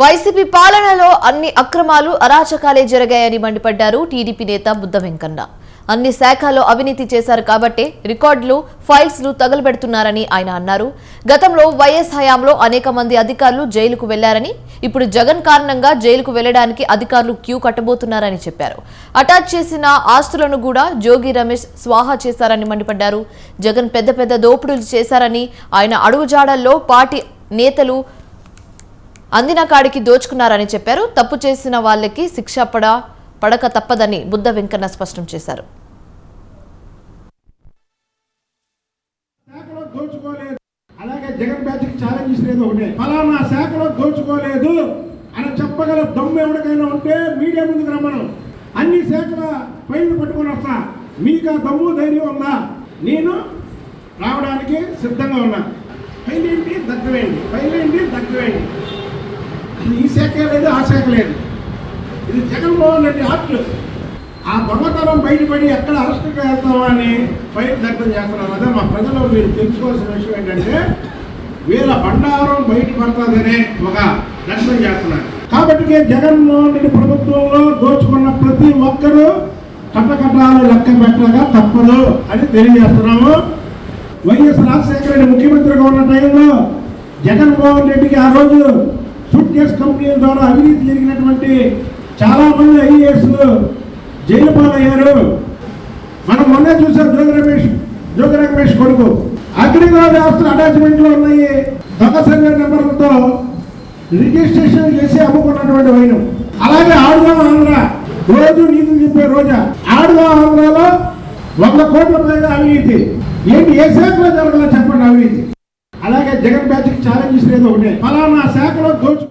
YCP పాలనలో అన్ని అక్రమాలు అరాచకాలే జరిగాయని మండిపడ్డారు టీడీపీ నేత బుద్ధ వెంకన్న. అన్ని శాఖల్లో అవినీతి చేశారు కాబట్టే రికార్డులు ఫైల్స్ను తగలబెడుతున్నారని ఆయన అన్నారు. గతంలో వైఎస్ హయాంలో అనేక మంది అధికారులు జైలుకు వెళ్ళారని ఇప్పుడు జగన్ కారణంగా జైలుకు వెళ్ళడానికి అధికారులు క్యూ కట్టబోతున్నారని చెప్పారు. అటాచ్ చేసిన ఆస్తులను కూడా జోగి రమేష్ స్వాహా చేశారని మండిపడ్డారు. జగన్ పెద్ద పెద్ద దోపిడీలు చేశారని ఆయన అడుగుజాడల్లో పార్టీ నేతలు అందిన కాడికి దోచుకున్నారని చెప్పారు. తప్పు చేసిన వాళ్ళకి శిక్ష పడ పడక తప్పదని బుద్ధ వెంకన్న స్పష్టం చేశారు. అలాగే జగన్ బ్యాచ్కి ఛాలెంజ్ ఇచ్చినది ఒకటే. ఫలానా శాఖలో దోచుకోలేదు అని చెప్పగల దమ్ము ఎవరికైనా ఉంటే మీడియా ముందుకు రమ్మను. అన్ని శాఖల పైన పట్టుకొని వస్తా. మీకు ఆ దమ్ము ధైర్యం ఉందా? నేను రావడానికి సిద్ధంగా ఉన్నా. పైలేంటి దగ్గవేయండి పైలేంటి దగ్గవేయండి ఇది ఈ శాఖ లేదు ఆ శాఖ లేదు. ఇది జగన్మోహన్ రెడ్డి ఆర్ట్. ఆ దొంగతనం బయటపడి ఎక్కడ అరెస్ట్ వెళ్తామా అని బయట దగ్ధం చేస్తున్నారు. అదే మా ప్రజలు మీరు తెలుసుకోవాల్సిన విషయం ఏంటంటే వీళ్ళ బండారం బయటపడుతుందనే ఒక దర్శనం చేస్తున్నారు. కాబట్టి జగన్మోహన్ రెడ్డి ప్రభుత్వంలో దోచుకున్న ప్రతి ఒక్కరూ కట్టకట్టాలు లెక్క పెట్టగా తప్పదు అని తెలియజేస్తున్నాము. వైఎస్ రాజశేఖర రెడ్డి ముఖ్యమంత్రిగా ఉన్న టైంలో జగన్మోహన్ రెడ్డికి ఆ రోజు సూట్ కేసు కంపెనీల ద్వారా అవినీతి జరిగినటువంటి చాలా మంది ఐఏఎస్లు జైలు పాలయ్యారు మనం మొన్నే చూసాం జోగి రమేష్ జోగి రమేష్ కొడుకు. అగ్రిగోల్డ్ ఆస్తులు అటాచ్మెంట్లో ఉన్నాయి. దొంగ సంఘ నెంబర్లతో రిజిస్ట్రేషన్ చేసి అమ్ముకున్నటువంటి వైను. అలాగే ఆడుగా ఆంధ్ర రోజు నీతులు చెప్పే రోజా. ఆడుగా ఆంధ్రలో వంద కోట్ల పైగా అవినీతి. ఏంటి ఏ శాఖలో జరగాలో చెప్పండి అవినీతి? అలాగే జగన్ బ్యాచ్కి ఛాలెంజ్ ఇచ్చినది ఒకటే. ఫలానా శాఖలో దోచు